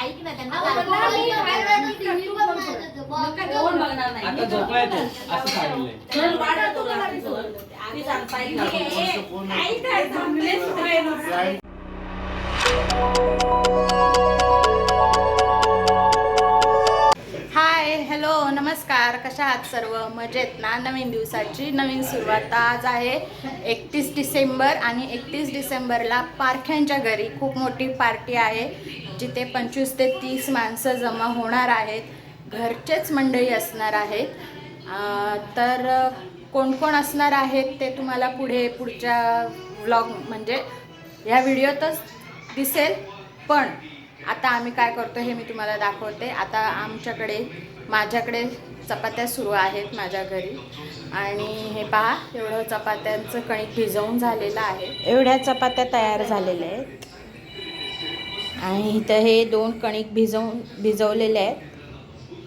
ऐक ना त्यांना. कोण बघणार नाही. आता झोपा येतो. असं सांगितलंय. पण नमस्कार कशा आहात सर्व? मजेत ना? नवीन दिवसाची नवीन सुरुवात आज आहे एकतीस डिसेंबर आणि एकतीस डिसेंबरला पारख्यांच्या घरी खूप मोठी पार्टी आहे जिथे पंचवीस ते तीस माणसं जमा होणार आहेत. घरचेच मंडळी असणार आहेत. तर कोण कोण असणार आहेत ते तुम्हाला पुढे पुढच्या व्लॉग म्हणजे ह्या व्हिडिओतच दिसेल. पण आता आम्ही काय करतो हे मी तुम्हाला दाखवते. आता आमच्याकडे माझ्याकडे चपात्या सुरू आहेत माझ्या घरी. आणि हे पहा एवढं चपात्यांचं कणिक भिजवून झालेलं आहे. एवढ्या चपात्या तयार झालेल्या आहेत. आणि इथं हे दोन कणिक भिजवून भिजवलेले आहेत.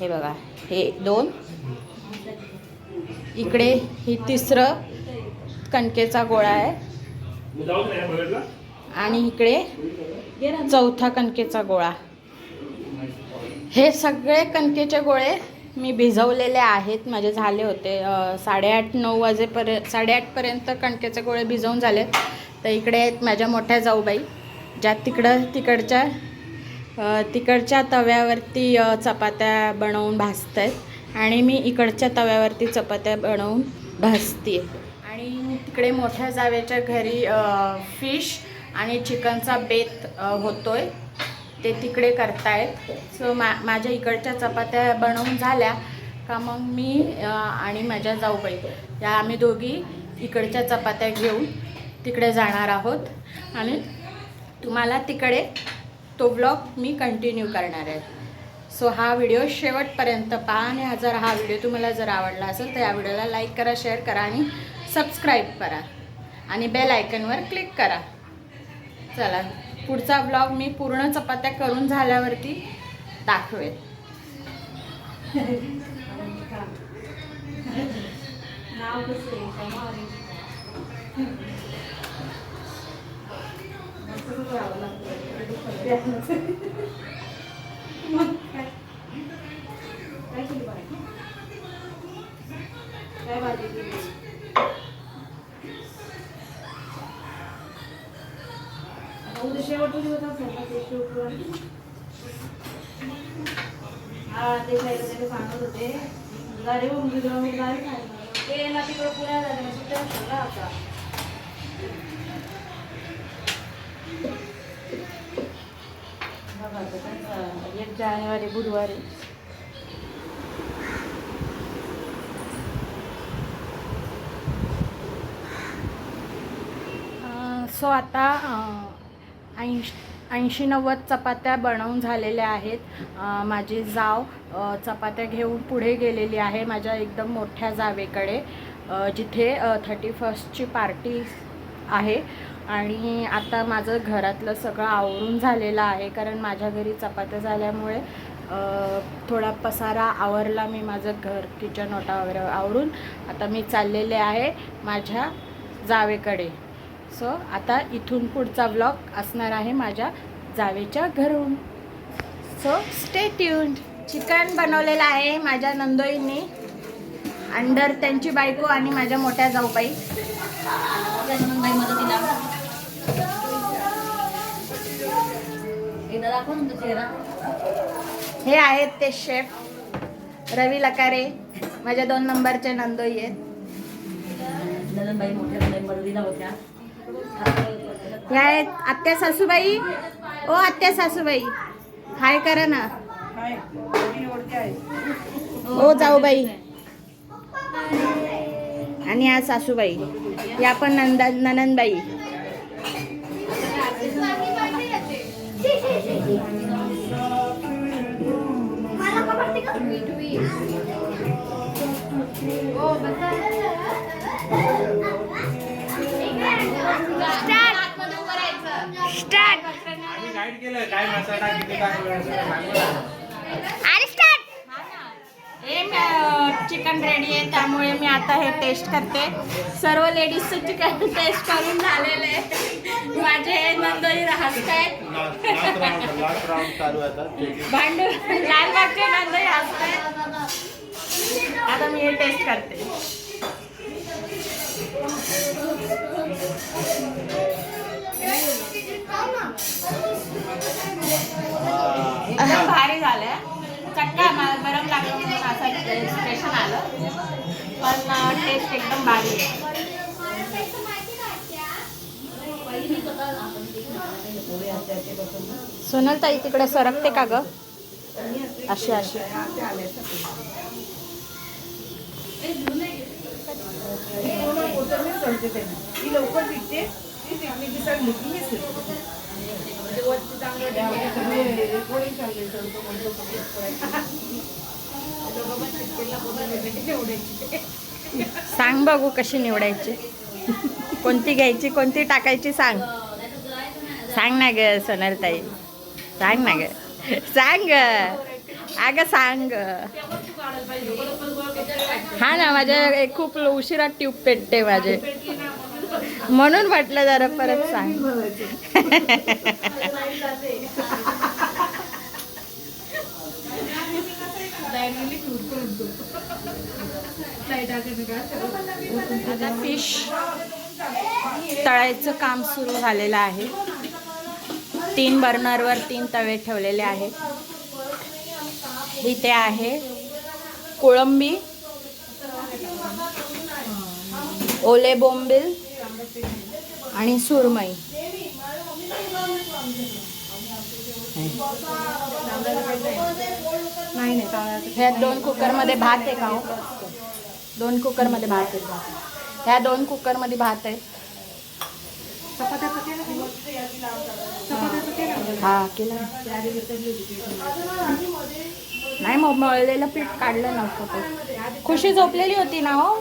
हे बघा हे दोन. इकडे ही तिसरं कणकेचा गोळा आहे. आणि इकडे चौथा कणकेचा गोळा. हे सगळे कणकेचे गोळे मी भिजवलेले आहेत. माझे झाले होते साडेआठ नऊ वाजेपर्यंत साडेआठपर्यंत कणकेचे गोळे भिजवून झाले तर इकडे आहेत माझ्या मोठ्या जाऊबाई ज्या तिकडं तिकडच्या तिकडच्या तव्यावरती चपात्या बनवून भाजत आहेत आणि मी इकडच्या तव्यावरती चपात्या बनवून भाजते आणि तिकडे मोठ्या जावेच्या घरी फिश आणि चिकनचा बेत होतो होतोय. ते तिकडे करतायत. सो मा माझ्या इकडच्या चपात्या बनवून झाल्या का मग मी आणि माझ्या जाऊबाई या आम्ही दोघी इकडच्या चपात्या घेऊन तिकडे जाणार आहोत. आणि तुम्हाला तिकडे तो ब्लॉग मी कंटिन्यू करणार आहे. सो हा व्हिडिओ शेवटपर्यंत पहा आणि हा जर हा व्हिडिओ तुम्हाला जर आवडला असेल तर या व्हिडिओला लाईक करा शेअर करा आणि सबस्क्राईब करा. आणि बेल आयकनवर क्लिक करा. चला. पुढचा ब्लॉग मी पूर्ण चपात्या करून झाल्यावरती दाखवेल काय? म्हणजे शुक्रवारी हा ते त्याला सांगत होते. गाडी मग तुझ्या ते ना तिकडं सुट्ट्या आता. बघा एक जानेवारी बुधवारी. सो आता ऐंशी ऐंशी नव्वद चपात्या बनवून झालेल्या आहेत. माझी जाव चपात्या घेऊन पुढे गेलेली आहे माझ्या एकदम मोठ्या जावेकडे. जिथे थर्टी फर्स्टची पार्टी आहे. आणि आता माझं घरातलं सगळं आवरून झालेलं आहे. कारण माझ्या घरी चपात्या झाल्यामुळे थोडा पसारा आवरला मी माझं घर किचन ओटा वगैरे आवरून. आता मी चाललेले आहे माझ्या जावेकडे. सो आता इथून पुढचा ब्लॉग असणार आहे माझ्या जावेच्या घरून. सो स्टे ट्यून्ड चिकन बनवलेलं आहे माझ्या नंदोईंनी. अंडर त्यांची बायको आणि माझ्या मोठ्या जाऊबाई. मदतीला एकदा दाखव ना चेहरा हे आहेत ते शेफ रवी लकारे. माझ्या दोन नंबरचे नंदोई आहेत. नंदनबाई मोठ्या मदतीला होत्या ह्या आहेत आत्या सासूबाई. ओ आत्या सासूबाई. हाय करा ना. ओ जाऊबाई. आणि या सासूबाई. या पण नंदा ननंदबाई. आम्ही गाईड केलं काय मसाला किती हे चिकन रेडी आहे त्यामुळे मी आता हे टेस्ट करते. सर्व लेडीजचं चिकन टेस्ट करून झालेलं आहे. माझे हे नंदोई हसत आहेत. भांडू लालबागचे नंदोई हसत आहेत. आता मी हे टेस्ट करते. एकदम भारी झालंय. चक्का मला गरम लागलं म्हणून असं एक्सप्रेशन आलं. पण टेस्ट एकदम भारी आहे. सोनल ताई तिकडे सरकते का ग? अशी अशी. ती लवकर सांग बघू कशी निवडायची. कोणती घ्यायची कोणती टाकायची सांग. सांग ना ग सोनलताई सांग ना ग. सांग अगं सांग हा ना माझ्या खूप उशिरा ट्यूब पेटते माझे. म्हणून म्हटलं जरा परत सांग. आता फिश तळायचं काम सुरू झालेलं आहे. तीन बर्नरवर तीन तवे ठेवलेले आहेत. इथे आहे कोळंबी ओले बोंबिल आणि सुरमई. नाही नाही ह्या दोन कुकरमध्ये भात आहे का हो? दोन कुकरमध्ये भात आहे ह्या दोन कुकरमध्ये भात आहे? हा केलं. नाही मग मळलेलं पीठ काढलं नव्हतं ते. खुशी झोपलेली होती ना हो?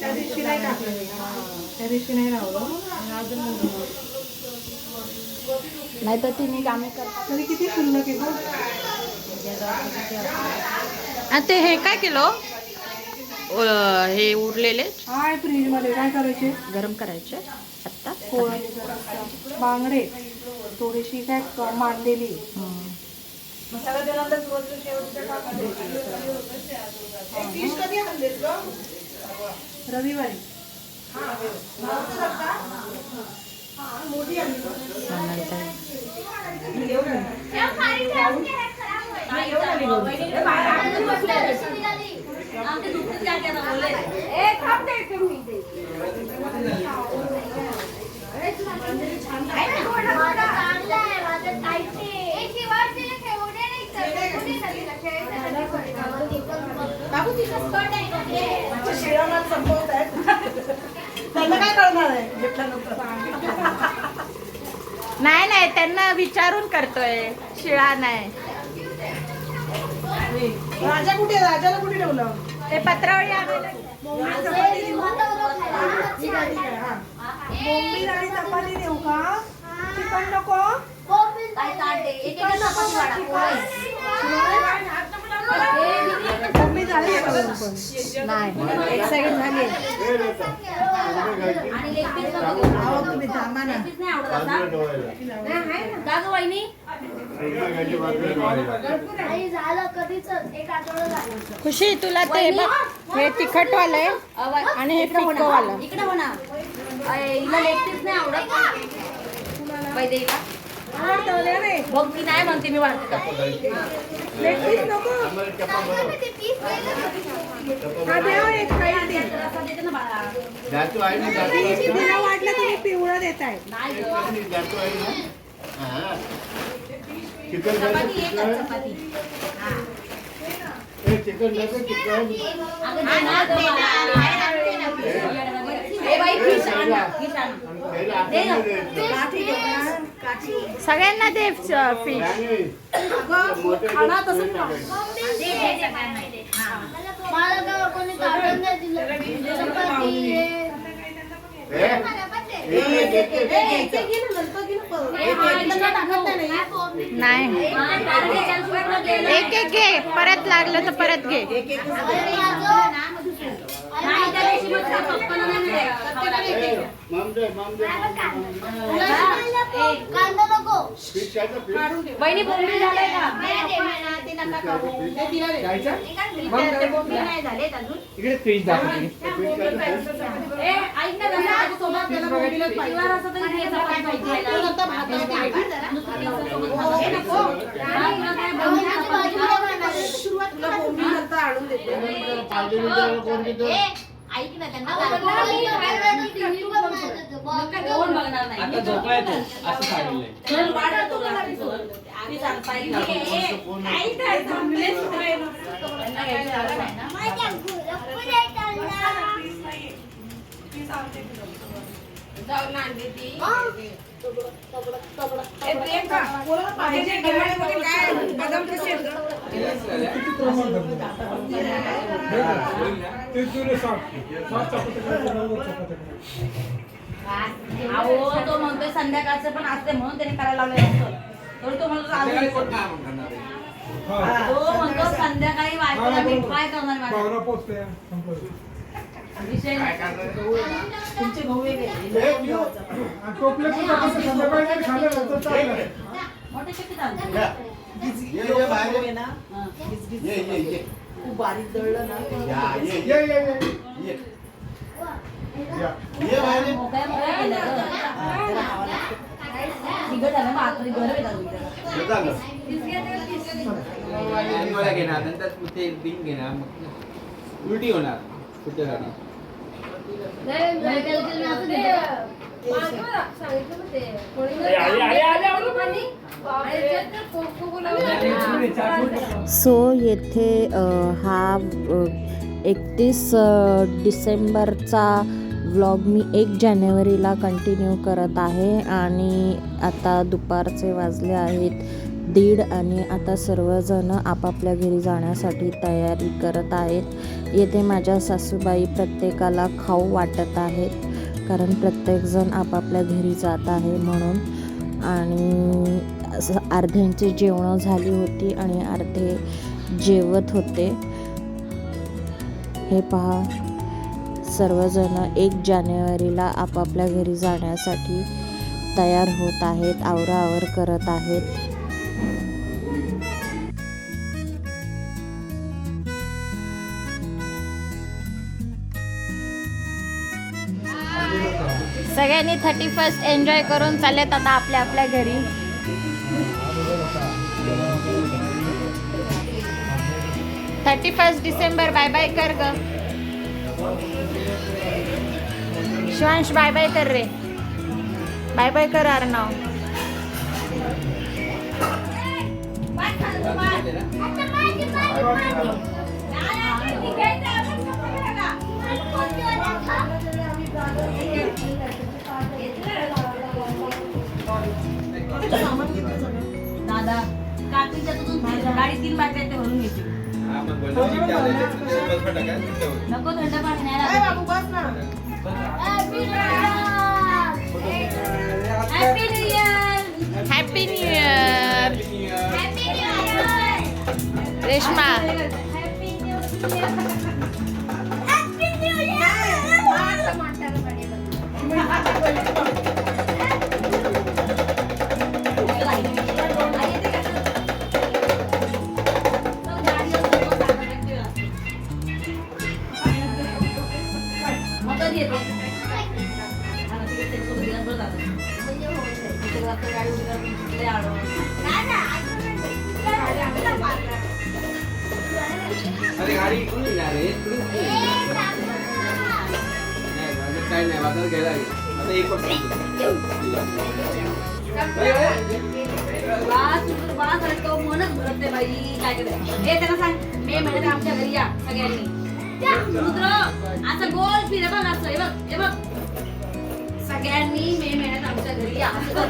त्या दिवशी नाही टाकलं. त्या दिवशी नाही राहलं अजून नाही तर तिने कामे करतात तरी किती फुललं की गं? आणि ते हे काय केलं? हे उरलेले? हाय फ्रीजमध्ये काय करायचे? गरम करायचे. आत्ता? बांगडे. थोडीशी काय मांडलेली. हं. रविवारी सोनल ताई. आहे काय करणार आहे घेतल्यानंतर नाही नाही त्यांना विचारून करतोय. शिळा नाही. राजा कुठे राजाला कुठे ठेवलं? ते पत्रावळी आणायला आणि चपाती देऊ का? चिकन नको? नाही एक सेकंड झाली अहो, तुम्ही थांबा ना झालं कधीच एक आठवडा झालं खुशी तुला ते बघ हे तिखटवालं आहे आणि हे फिकवालं इकडे हिला लेगपीस नाही आवडत. वैदेहीला आवडतं ना रे? बघ ती नाही म्हणते मी वाढते लेग पीस नको ते पीस हा द्या एक खाईल ती. देते ना बाळा जातो आहे ना जातो ती- आहे ना? तिला वाटलं तुम्ही पिवळं देताय नाही जातो आहे ना हा चिकन चपाती खायचं एकच चिकन चपाती ए, चिकन सगळ्यांना दे फिश. हा. मला कोणी नाही. एक एक एक एक ए, एक एक घे परत. नाही. नाही लागलं तर परत घे. नाही, नाही वहिनी बोंबील झालंय का इकडे फ्रीज ए, ऐक ना सोबत हे. हा, देते. पाहिजे ऐक ना त्यांना नाही आता झोपलाय तो असं सांगितलंय जाऊन आणली ती. बदाम कसे? अहो म्हणतोय संध्याकाळचं पण असते म्हणून त्याने करायला लावलं असतं तर तो म्हणतो अजून तो म्हणतो संध्याकाळी बायकोला मी काय करणार माझ्या? विषय तुमचे भाऊ वेगळे. मोठे खूप बारीक दळलं ना. हे घेणार नंतर ते बिंग घेणार मग उलटी होणार कुठेसाठी सो येथे हा एकतीस डिसेंबरचा व्लॉग मी एक जानेवारीला कंटिन्यू करत आहे आणि आता दुपारचे वाजले आहेत दीड आणि आता सर्वजण आपापल्या घरी जाण्यासाठी तयारी करत आहेत. येथे माझ्या सासूबाई प्रत्येकाला खाऊ वाटत आहेत कारण प्रत्येकजण आपापल्या घरी जात आहे म्हणून. आणि असं अर्ध्यांची जेवणं झाली होती आणि अर्धे जेवत होते. हे पहा सर्वजण एक जानेवारीला आपापल्या घरी जाण्यासाठी तयार होत आहेत आवराआवर करत आहेत. सगळ्यांनी थर्टी फर्स्ट एन्जॉय करून चाललेत आता आपल्या आपल्या घरी. Thirty first December bye bye कर ग. शिवांश बाय बाय कर रे. बाय बाय कर अर्णव. Thank you. मला कोणती वाला खा? दादा काकीच्या तिथून गाडी तीन बाटल्या आहेत, ते भरून घेते नको थंड पाणी नाही लागत. बाबू बस ना Happy New Happy New Year! Happy new year Happy New Year! Reshma Happy New Year! Happy New Year! तो मनच भरत नाही बाई काय करायचं हे त्यांना सांग. मे महिन्यात आमच्या घरी या सगळ्यांनी. रुद्र असं गोल फिर बघ असं हे बघ हे बघ. सगळ्यांनी मे महिन्यात आमच्या घरी या. असं कर.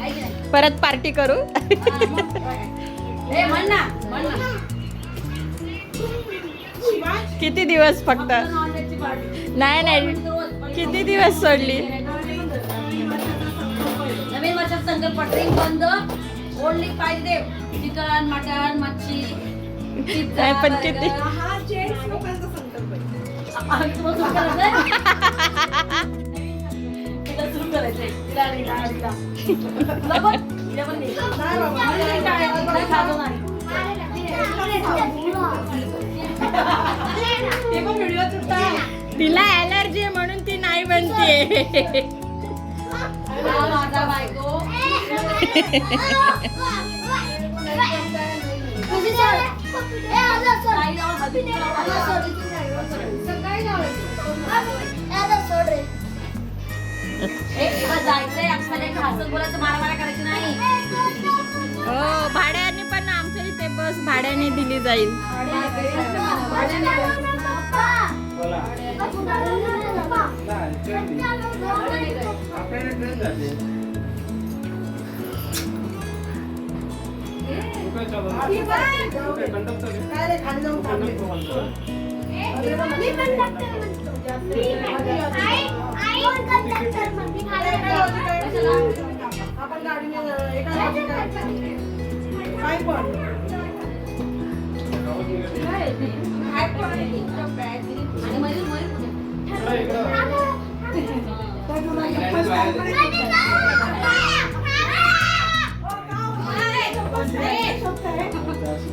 आहे की नाही? परत पार्टी करू. मग. म्हण ना म्हण ना. किती दिवस फक्त? नाही नाही. किती दिवस सोडली? नवीन वर्षात संकल्प बंद. ओनली पाहिजे चिकन मटन मच्छी पिझ्झा, नाही, पण किती-. हा जेंट्स लोकांचा संकल्प? तिला ऍलर्जी आहे म्हणून ती नाही म्हणते. माझा बायको. हो भाड्याने पण आमच्या इथे बस भाड्याने दिली जाईल. बोला. आपल्याला आपण गाडीने एका जागी काय काय पण